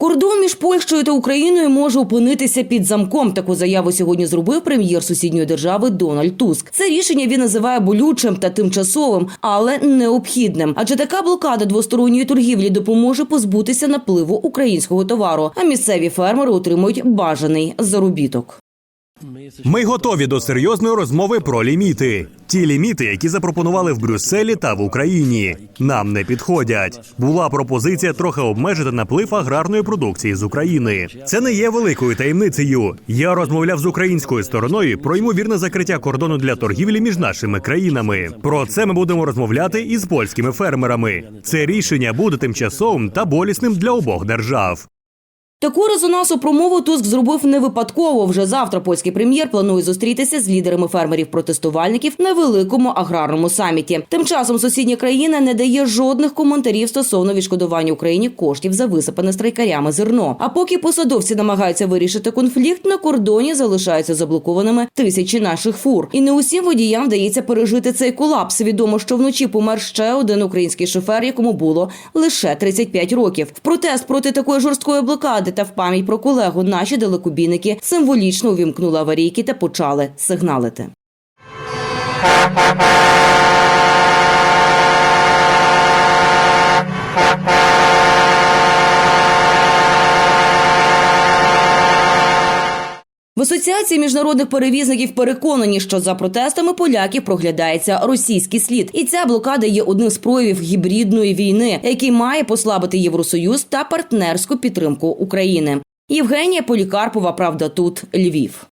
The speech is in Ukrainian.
Кордон між Польщею та Україною може опинитися під замком. Таку заяву сьогодні зробив прем'єр сусідньої держави Дональд Туск. Це рішення він називає болючим та тимчасовим, але необхідним. Адже така блокада двосторонньої торгівлі допоможе позбутися напливу українського товару, а місцеві фермери отримують бажаний заробіток. Ми готові до серйозної розмови про ліміти. Ті ліміти, які запропонували в Брюсселі та в Україні, нам не підходять. Була пропозиція трохи обмежити наплив аграрної продукції з України. Це не є великою таємницею. Я розмовляв з українською стороною про ймовірне закриття кордону для торгівлі між нашими країнами. Про це ми будемо розмовляти із польськими фермерами. Це рішення буде тимчасовим та болісним для обох держав. Таку резонансу промову Туск зробив не випадково. Вже завтра польський прем'єр планує зустрітися з лідерами фермерів-протестувальників на великому аграрному саміті. Тим часом сусідня країна не дає жодних коментарів стосовно відшкодування Україні коштів за висипане страйкарями зерно. А поки посадовці намагаються вирішити конфлікт, на кордоні залишаються заблокованими тисячі наших фур. І не усім водіям вдається пережити цей колапс. Відомо, що вночі помер ще один український шофер, якому було лише 35 років. В протест проти такої жорсткої блокади та в пам'ять про колегу наші далекобійники символічно увімкнули аварійки та почали сигналити. В асоціації міжнародних перевізників переконані, що за протестами поляків проглядається російський слід, і ця блокада є одним з проявів гібридної війни, який має послабити Євросоюз та партнерську підтримку України. Євгенія Полікарпова, правда, тут Львів.